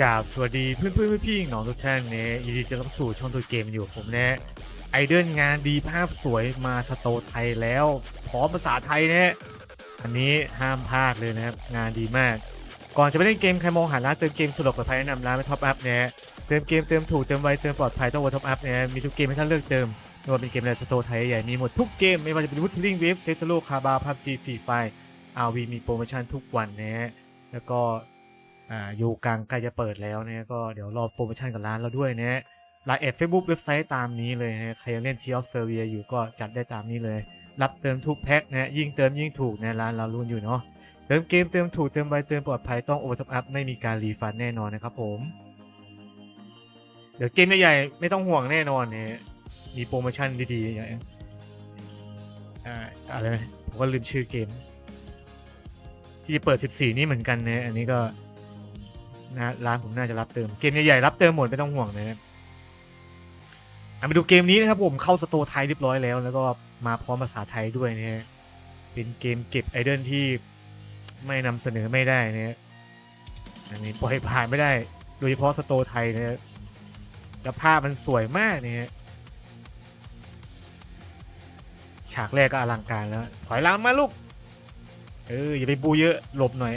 กราบสวัสดีเพื่อนเพื่อนๆพี่ๆน้องทุกท่านเนี่ยยินดีจะรับสู่ช่องตัวเกมอยู่ผมเนี่ยไอเดิลงานดีภาพสวยมาสโตไทยแล้วพร้อมภาษาไทยเนี่ยอันนี้ห้ามพลาดเลยนะครับ งานดีมาก ก่อนจะไปเล่นเกมใครมองหาร้านเติมเกมสะดวกปลอดภัยแนะนำร้านไม่ท็อปอัพเนี่ยเติมเกมเติมถูกเติมไวเติมปลอดภัยต้องวัท็อปอัพเนี่ยมีทุกเกมให้ท่านเลือกเติมไม่ว่าเป็นเกมในสโตไทยใหญ่มีหมดทุกเกมไม่ว่าจะเป็นวุฒิลิงเวฟเซสโลคาบาพับจีฟรีไฟอาร์วีมีโปรโมชั่นทุกวันนะฮะแล้วก็ อยู่กลางใกล้จะเปิดแล้วเนี่ยก็เดี๋ยวรอโปรโมชั่นกับร้านเราด้วยนะไลน์แอดเฟซบุ๊กเว็บไซต์ตามนี้เลยนะใครยังเล่นทีออฟเซอร์เวียอยู่ก็จัดได้ตามนี้เลย รับเติมทุกแพ็คนะยิ่งเติมยิ่งถูกในะร้านเรารุ่นอยู่เนาะเติมเกมเติมถูกเติมไวเติมปลอดภัยต้องโอเวอร์ท็อปอัพไม่มีการรีฟันแน่นอนนะครับผม เดี๋ยวเกมใหญ่ๆไม่ต้องห่วงแน่นอนเนี่ยมีโปรโมชั่นดีๆอย่างอะไรนะผมก็ลืมชื่อเกม ที่เปิด 14 นี่เหมือนกันนะอันนี้ก็ นะร้านผมน่าจะรับเติมเกมใหญ่ๆรับเติมหมดไม่ต้องห่วงนะครับอะมาดูเกมนี้นะครับผมเข้าสโตร์ไทยเรียบร้อยแล้ว แล้วก็มาพร้อมภาษาไทยด้วยนะฮะเป็นเกมเก็บไอเดิลที่ไม่นำเสนอไม่ได้นะฮะอันนี้ปล่อยผ่านไม่ได้ โดยเฉพาะสโตร์ไทยนะฮะแล้วภาพมันสวยมากเนี่ยฮะฉากแรกก็อลังการแล้ว ถอยหลังมาลูก เอออย่าไปบูเยอะหลบหน่อย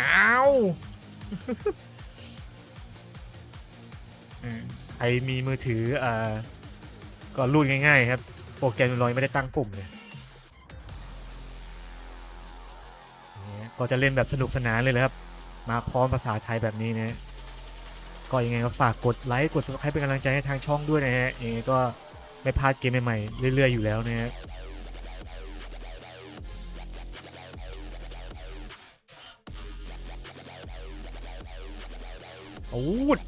อ้าว ใครมีมือถืออ่าก็รูดง่าย ๆ ครับ โปรแกรมลอยไม่ได้ตั้งปุ่มเลยเนี่ยก็จะเล่นแบบสนุกสนานเลยเลยครับมาพร้อมภาษาไทยแบบนี้นะก็ยังไงก็ฝากกดไลค์กด subscribe เป็นกำลังใจให้ทางช่องด้วยนะฮะยังไงก็ไม่พลาดเกมใหม่ๆเรื่อยๆอยู่แล้วนะฮะ อ้ด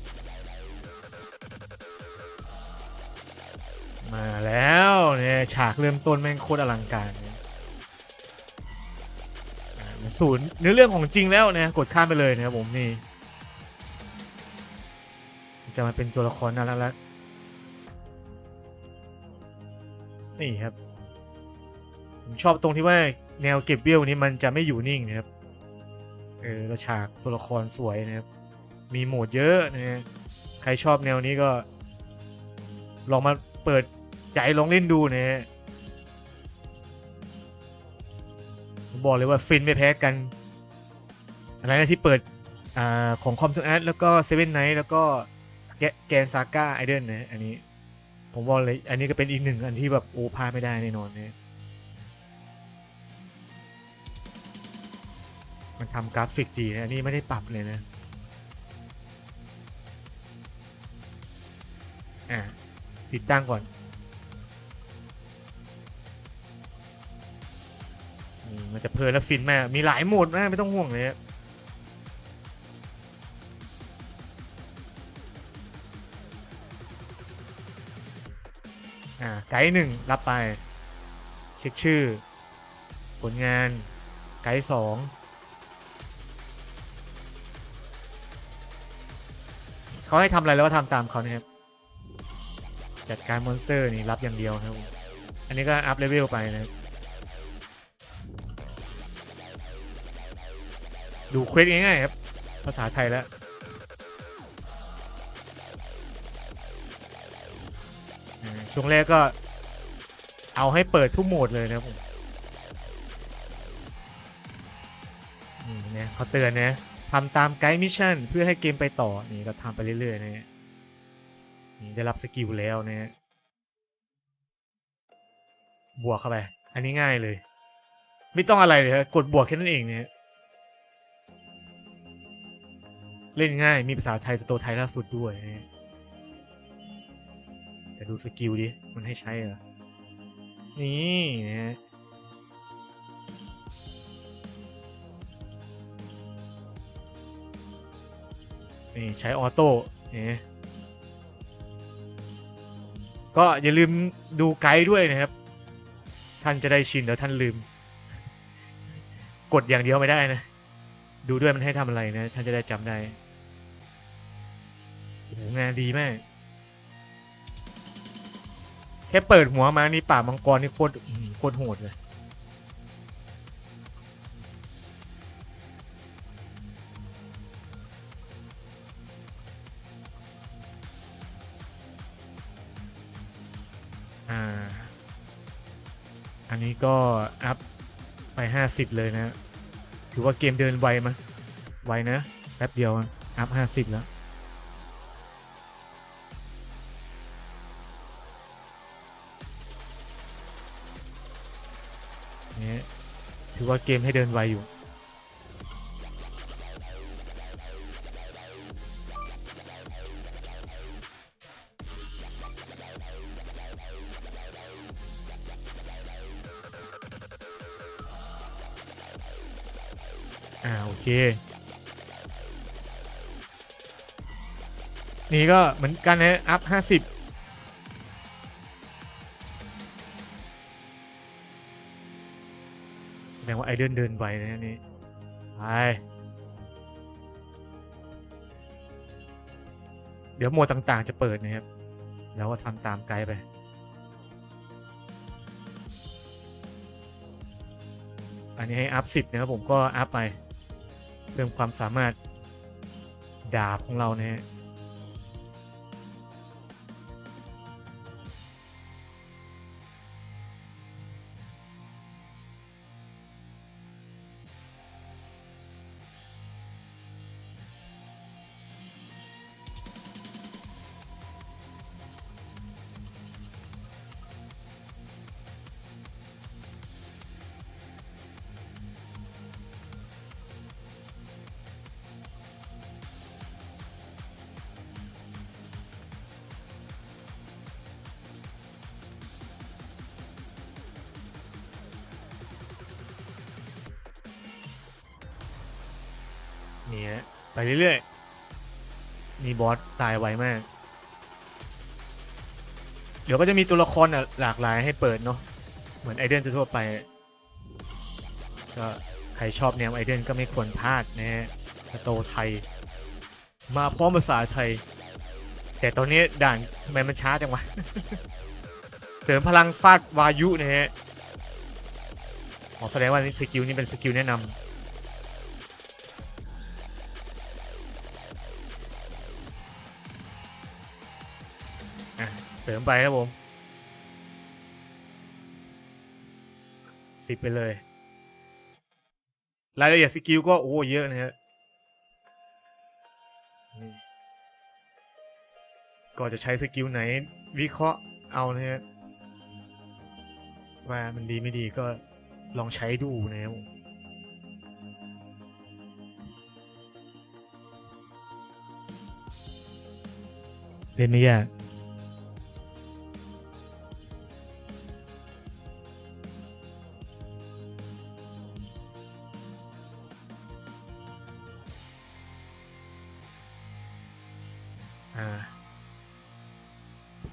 มาแล้วเนี่ยฉากเริ่มต้นแม่งโคตรอลังการนะศูนย์เนื้อเรื่องของจริงแล้วเนี่ยกดข้ามไปเลยนะครับผมนี่ จะมาเป็นตัวละครน่ารักๆนี่ครับ ผมชอบตรงที่ว่าแนวเก็บเบี้ยวนี้มันจะไม่อยู่นิ่งนะครับ เออแล้วฉากตัวละครสวยนะครับ มีโหมดเยอะนะฮะใครชอบแนวนี้ก็ ลองมาเปิดใจลองเล่นดูนะฮะผมบอกเลยว่าฟินไม่แพ้กัน อะไรนะที่เปิดอของคอมทูอาร์แล้วก็เซเว่นไนท์แล้วก็แกแกนซาก้าไอเดนนะอันนี้ ผมบอกเลย อันนี้ก็เป็นอีกหนึ่งอันที่แบบโอ้พลาดไม่ได้แน่นอนนะมันทำกราฟิกดีนะอันนี้ไม่ได้ปรับเลยนะ อ่าติดตั้งก่อนมันจะเพลินและฟินมาก มีหลายโหมดมากไม่ต้องห่วงเลยอ่าไกด์หนึ่งรับไป เช็คชื่อ ผลงานไกด์สองเขาให้ทำอะไรแล้วก็ทำตามเขานะครับ จัดการมอนสเตอร์นี่รับอย่างเดียวครับผมอันนี้ก็อัพเลเวลไปนะดูเควสง่ายๆครับ ภาษาไทยแล้ว ช่วงแรกก็เอาให้เปิดทุกโหมดเลยนะครับผมนี่นะเขาเตือนนะทำตามไกด์มิชชั่น เพื่อให้เกมไปต่อ นี่ก็ทำไปเรื่อยๆนะฮะ ได้รับสกิลแล้วนะฮะบวกเข้าไป อันนี้ง่ายเลย ไม่ต้องอะไรเลยกดบวกแค่นั้นเองเนี่ยเล่นง่ายมีภาษาไทยสโตไทยล่าสุดด้วยนะแต่ดูสกิลดิ มันให้ใช้เหรอ นี่นะนี่ใช้ออโต้เนี่ย ก็อย่าลืมดูไกด์ด้วยนะครับ ท่านจะได้ชินแล้วท่านลืม กดอย่างเดียวไม่ได้นะ ดูด้วยมันให้ทำอะไรนะ ท่านจะได้จำได้โอ้โหงานดีมาก แค่เปิดหัวมานี่ป่ามังกรนี่โคตรโคตรโหดเลย ก็อัพไป 50 เลยนะ ถือว่าเกมเดินไวมั้ยไวนะแป๊บเดียวอัพ 50 แล้วเนี่ยถือว่าเกมให้เดินไวอยู่ อ่าโอเค นี่ก็เหมือนกันนะอัพ50แสดงว่าไอเดินเดินไวนะนนี่ไปเดี๋ยวโหมดต่างๆจะเปิดนะครับ แล้วก็ทำตามไกด์ไป อันนี้ให้อัพ10นะครับผมก็อัพไป เพิ่มความสามารถดาบของเรานะฮะ นี่ฮะไปเรื่อยๆมีบอสตายไวมาก เดี๋ยวก็จะมีตัวละครอะหลากหลายให้เปิดเนาะเหมือนไอเดนทั่วไป ก็ใครชอบแนวไอเดนก็ไม่ควรพลาดนะฮะโตไทย มาพร้อมภาษาไทย แต่ตอนนี้ด่านทำไมมันช้าจังวะเติมพลังฟาดวายุนะฮะอ๋อแสดงว่านี่สกิลนี่เป็นสกิลแนะนำ อะเติมไปครับผมสิบไปเลย รายละเอียดสกิลก็โอ้เยอะนะฮะก็จะใช้สกิลไหนวิเคราะห์เอานะฮะว่ามันดีไม่ดีก็ลองใช้ดูนะครับผมเล่นไม่ยาก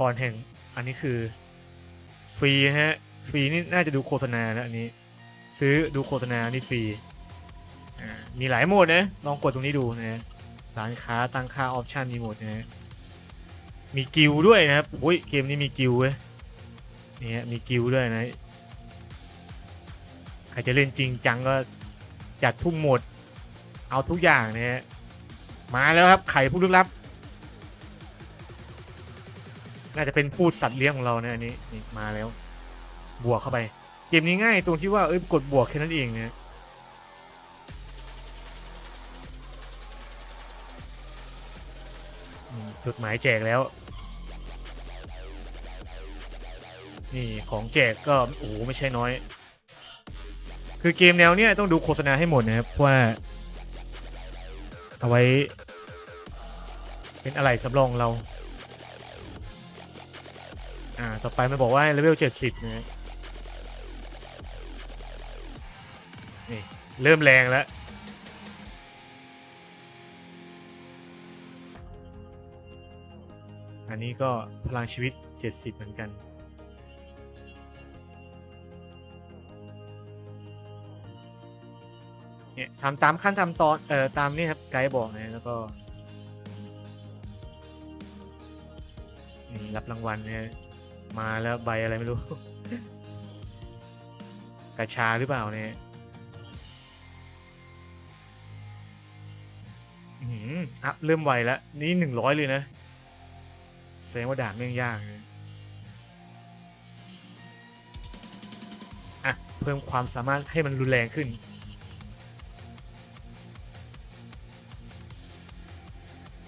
รแห่งอันนี้คือฟรีนะฮะฟรีนี่น่าจะดูโฆษณานะอันนี้ ซื้อดูโฆษณานี่ฟรีมีหลายโหมดนะลองกดตรงนี้ดูนะร้านค้าตั้งค่าออปชันมีหมดนะฮะมีกิลด้วยนะครับโอ้ยเกมนี้มีกิลด์เว้ยนี่ฮะมีกิลด์ด้วยนะใครจะเล่นจริงจังก็จัดทุ่มหมด เอาทุกอย่างนะฮะมาแล้วครับไข่ผู้ลึกลับ น่าจะเป็นพูดสัตว์เลี้ยงของเราเนี่ยอันนี้นี่มาแล้ว บวกเข้าไป เกมนี้ง่ายตรงที่ว่าเอ้ยกดบวกแค่นั้นเองเนะอืมจดหมายแจกแล้ว นี่ของแจกก็โอ้ไม่ใช่น้อย คือเกมแนวเนี้ยต้องดูโฆษณาให้หมดนะครับว่า เอาไว้ เป็นอะไรสำรองเรา ต่อไปมันบอกว่าเลเวล70นะฮะนี่เริ่มแรงแล้ว อันนี้ก็พลังชีวิต70เหมือนกัน เนี่ยทำตามขั้นตามตอน เอ่อ ตามนี่ครับ ไกด์บอกนะแล้วก็รับรางวัลเนี่ย มาแล้วใบอะไรไม่รู้ กระชาหรือเปล่าเนี่ยอื้อหืออัพเริ่มไวแล้ว นี่หนึ่งร้อยเลยนะแสดงว่าด่านแม่งยากนะเพิ่มความสามารถให้มันรุนแรงขึ้น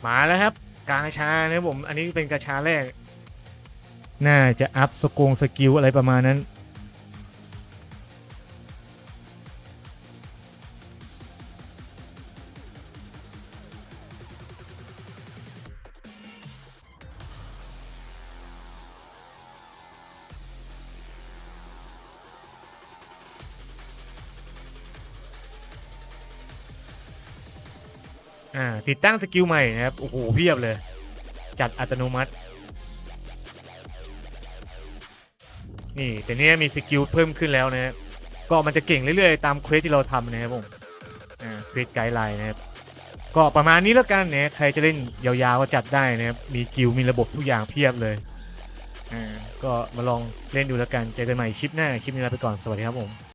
มาแล้วครับกาชานะผม อันนี้เป็นกาชาแรก น่าจะอัพสกงสกิลอะไรประมาณนั้น อ่า ติดตั้งสกิลใหม่นะครับ โอ้โห เพียบเลย จัดอัตโนมัติ นี่แต่เนี้ยมีสกิลเพิ่มขึ้นแล้วนะครับก็มันจะเก่งเรื่อยๆ ตามเควสที่เราทำนะครับผมอ่าเควสไกด์ไลน์นะครับก็ประมาณนี้แล้วกันเนี่ยใครจะเล่นยาวๆก็จัดได้นะครับมีกิลมีระบบทุกอย่างเพียบเลยอ่าก็มาลองเล่นดูแล้วกันเจอกันใหม่คลิปหน้าคลิปนี้ลาไปก่อนสวัสดีครับผม